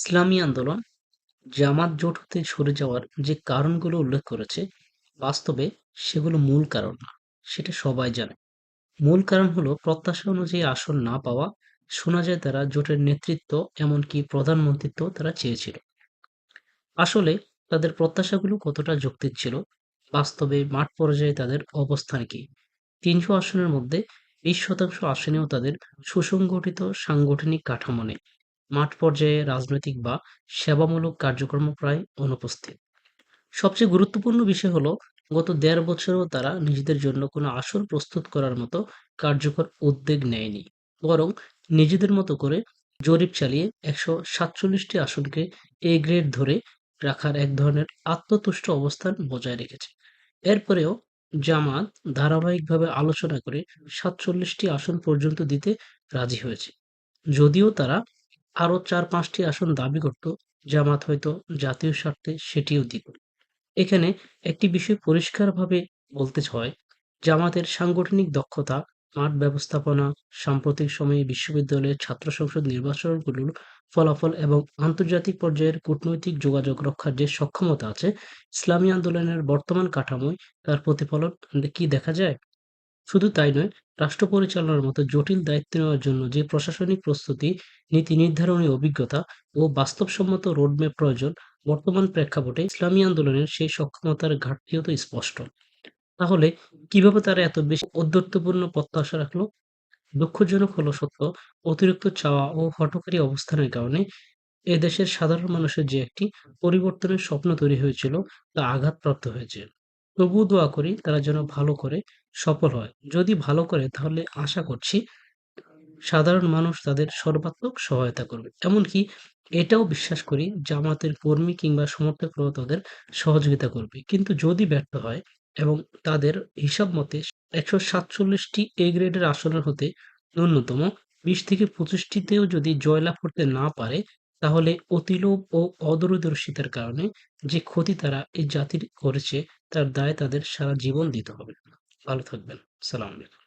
ইসলামী আন্দোলন জামাত জোট হতে সরে যাওয়ার যে কারণগুলো উল্লেখ করেছে, বাস্তবে সেগুলো মূল কারণ না। সেটা সবাই জানে। মূল কারণ হলো প্রত্যাশা অনুযায়ী আসন না পাওয়া। শোনা যায় তারা জোটের নেতৃত্ব এমনকি প্রধানমন্ত্রিত্ব তারা চেয়েছিল। আসলে তাদের প্রত্যাশাগুলো কতটা যৌক্তিক ছিল? বাস্তবে মাঠ পর্যায়ে তাদের অবস্থান কি? তিনশো আসনের মধ্যে বিশ শতাংশ আসনেও তাদের সুসংগঠিত সাংগঠনিক কাঠামো নেই। মাঠ পর্যায়ে রাজনৈতিক বা সেবামূলক কার্যক্রম প্রায় অনুপস্থিত। সবচেয়ে গুরুত্বপূর্ণ বিষয় হলো, গত দেড় বছরেও তারা নিজেদের জন্য কোনো আসন প্রস্তুত করার মতো কার্যকর উদ্যোগ নেয়নি। বরং নিজেদের মতো করে জরিপ চালিয়ে একশো সাতচল্লিশটি আসনকে এ গ্রেড ধরে রাখার এক ধরনের আত্মতুষ্ট অবস্থান বজায় রেখেছে। এরপরেও জামাত ধারাবাহিকভাবে আলোচনা করে সাতচল্লিশটি আসন পর্যন্ত দিতে রাজি হয়েছে। যদিও তারা আরও চার পাঁচটি আসন দাবি করত, জামাত হয়তো জাতীয় স্বার্থে সেটিও দিত। এখানে একটি বিষয় পরিষ্কারভাবে বলতে হয়, জামাতের সাংগঠনিক দক্ষতা, মাঠ ব্যবস্থাপনা, সাম্প্রতিক সময়ে বিশ্ববিদ্যালয়ের ছাত্র সংসদ নির্বাচনগুলোর ফলাফল এবং আন্তর্জাতিক পর্যায়ের কূটনৈতিক যোগাযোগ রক্ষার যে সক্ষমতা আছে, ইসলামী আন্দোলনের বর্তমান কাঠামোয় তার প্রতিফলন কি দেখা যায়? শুধু তাই নয়, রাষ্ট্র পরিচালনার মতো জটিল দায়িত্ব নেওয়ার জন্য যে প্রশাসনিক প্রস্তুতি, নীতি নির্ধারণী অভিজ্ঞতা ও বাস্তবসম্মত রোডম্যাপ প্রয়োজন, বর্তমান প্রেক্ষাপটে ইসলামী আন্দোলনের সেই সক্ষমতার ঘাটতিও তো স্পষ্ট। তাহলে কীভাবে তারা এত বেশি ঔদ্ধত্যপূর্ণ প্রত্যাশা রাখল? দুঃখজনক হলো সত্য, অতিরিক্ত চাওয়া ও হঠকারী অবস্থানের কারণে এদেশের সাধারণ মানুষের যে একটি পরিবর্তনের স্বপ্ন তৈরি হয়েছিল, তা আঘাতপ্রাপ্ত হয়েছে। তবুও দোয়া করি তারা যেন ভালো করে সফল হয়। যদি ভালো করে তাহলে আশা করছি সাধারণ মানুষ তাদের সর্বাত্মক সহায়তা করবে। এমনকি এটাও বিশ্বাস করি জামাতের কর্মী কিংবা সমর্থকরাও তাদের সহযোগিতা করবে। কিন্তু যদি ব্যর্থ হয় এবং তাদের হিসাব মতে একশো সাতচল্লিশটি এ গ্রেডের আসনের হতে ন্যূনতম বিশ থেকে পঁচিশটিতেও যদি জয়লাভ করতে না পারে তাহলে অতিলোভ ও অদূরদর্শিতার কারণে যে ক্ষতি তারা এই জাতির করেছে, তার দায় তাদের সারা জীবন দিতে হবে। ভালো থাকবেন। সালাম আলাইকুম।